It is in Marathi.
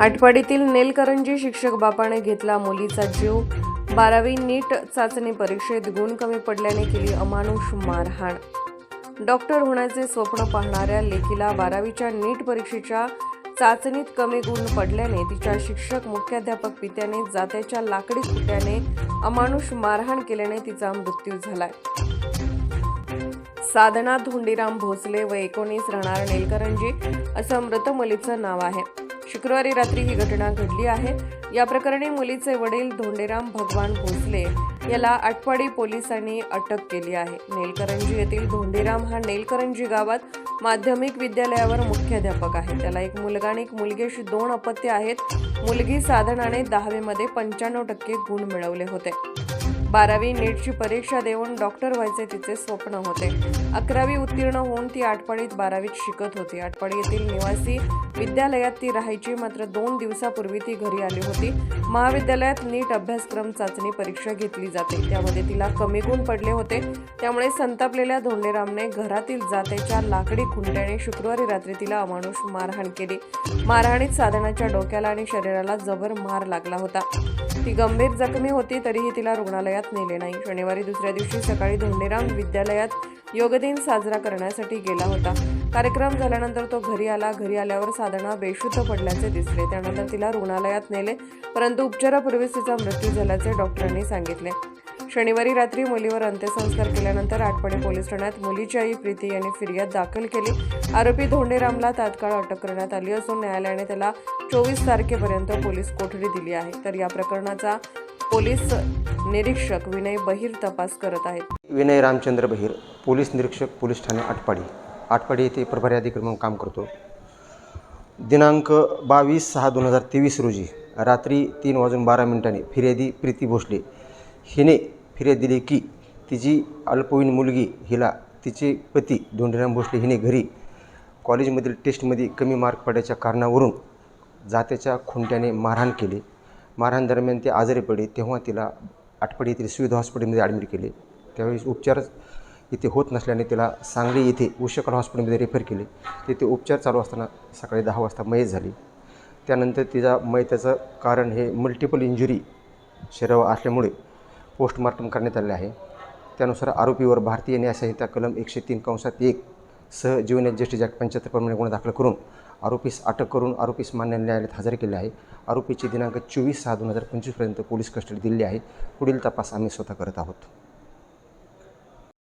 आठवाडीतील नेलकरंजी शिक्षक बापाने घेतला मुलीचा जीव. बारावी नीट चाचणी परीक्षेत गुण कमी पडल्याने केली अमानुष मारहाण. डॉक्टर होण्याचे स्वप्न पाहणाऱ्या लेकीला बारावीच्या नीट परीक्षेच्या चाचणीत कमी गुण पडल्याने तिच्या शिक्षक मुख्याध्यापक पित्याने जात्याच्या लाकडी खुट्याने अमानुष मारहाण केल्याने तिचा मृत्यू झालाय. साधना धोंडीराम भोसले व एकोणीस राहणार नेलकरंजी असं मृत मुलीचं नाव आहे. शुक्रवारी रात्री ही घटना घडली आहे. या प्रकरणी मुलीचे वडील धोंडेराम भगवान भोसले याला आटपाडी पोलिसांनी अटक केली आहे. नेलकरंजी येथील धोंडेराम हा नेलकरंजी गावात माध्यमिक विद्यालयावर मुख्याध्यापक आहे. त्याला एक मुलगा आणि एक मुलगी अशी दोन अपत्य आहेत. मुलगी साधनाने दहावीमध्ये पंच्याण्णव टक्के गुण मिळवले होते. बारावी नीटची परीक्षा देऊन डॉक्टर व्हायचे तिचे स्वप्न होते. अकरावी उत्तीर्ण होऊन ती आटपाडीत बारावीत शिकत होती. आटपाडी येथील निवासी विद्यालयात ती राहायची मात्र दोन दिवसापूर्वी ती घरी आली होती. महाविद्यालयात नीट अभ्यासक्रम चाचणी परीक्षा घेतली जाते. त्यामध्ये तिला कमी गुण पडले होते. त्यामुळे संतापलेल्या धोंडेरामने घरातील जातेच्या लाकडी खुंट्याने शुक्रवारी रात्री तिला अमानुष मारहाण केली. मारहाणीत साधनाच्या डोक्याला आणि शरीराला जबर मार लागला होता. ती गंभीर जखमी होती तरीही तिला रुग्णालयात नेले नाही. शनिवारी दुसऱ्या दिवशी सकाळी धोंडेराम विद्यालयात योगदिन साजरा करण्यासाठी गेला होता. कार्यक्रम झाल्यानंतर तो घरी आला. घरी आल्यावर साधना बेशुद्ध पडल्याचे दिसले. त्यानंतर तिला रुग्णालयात नेले. परंतु उपचारापूर्वीच तिचा मृत्यू झाल्याचे डॉक्टरांनी सांगितले. शनिवारी रात्री मुलीवर अंत्यसंस्कार केल्यानंतर आटपाडी पोलीस ठाण्यात मुलीची आई प्रीती यांनी फिर्याद दाखल केली. आरोपी धोंडेरामला तात्काळ अटक करण्यात आली असून न्यायालयाने त्याला चोवीस तारखेपर्यंत पोलीस कोठडी दिली आहे. तर या प्रकरणाचा पोलीस निरीक्षक विनय बहिर तपास करत आहेत. विनय रामचंद्र बहिर पोलीस निरीक्षक पोलीस ठाणे आटपाडी. आटपाडी येथे प्रभारी अधिकारी म्हणून काम करतो. दिनांक बावीस सहा दोन हजार तेवीस रोजी रात्री तीन वाजून बारा मिनिटांनी फिर्यादी प्रीती भोसले हिने फिर्याद दिली की तिची अल्पवयीन मुलगी हिला तिचे पती धोंडीराम भोसले हिने घरी कॉलेजमधील टेस्टमध्ये कमी मार्क पडल्याच्या कारणावरून जात्याच्या खुंट्याने मारहाण केली. मारहाण दरम्यान ते आजारी पडले. तेव्हा तिला आटपाडी येथील सुविधा हॉस्पिटलमध्ये ॲडमिट केले. त्यावेळेस उपचार इथे होत नसल्याने तिला सांगली येथे उषकल हॉस्पिटलमध्ये रेफर केले. तिथे उपचार चालू असताना सकाळी दहा वाजता मयत झाली. त्यानंतर तिचा मयताचं कारण हे मल्टिपल इंजुरी शरीरावर असल्यामुळे पोस्टमार्टम करण्यात आले आहे. त्यानुसार आरोपीवर भारतीय न्यायसंहिता कलम एकशे तीन कंसात एक सह जीवन जस्टिस ॲक्ट पंच्याहत्तर प्रमाणे गुन्हा दाखल करून आरोपीस अटक करून आरोपीस मान्य न्यायालयात हजर केले आहे. आरोपीची दिनांक चोवीस सहा दोन हजार पंचवीसपर्यंत पोलीस कस्टडी दिली आहे. पुढील तपास आम्ही स्वतः करत आहोत.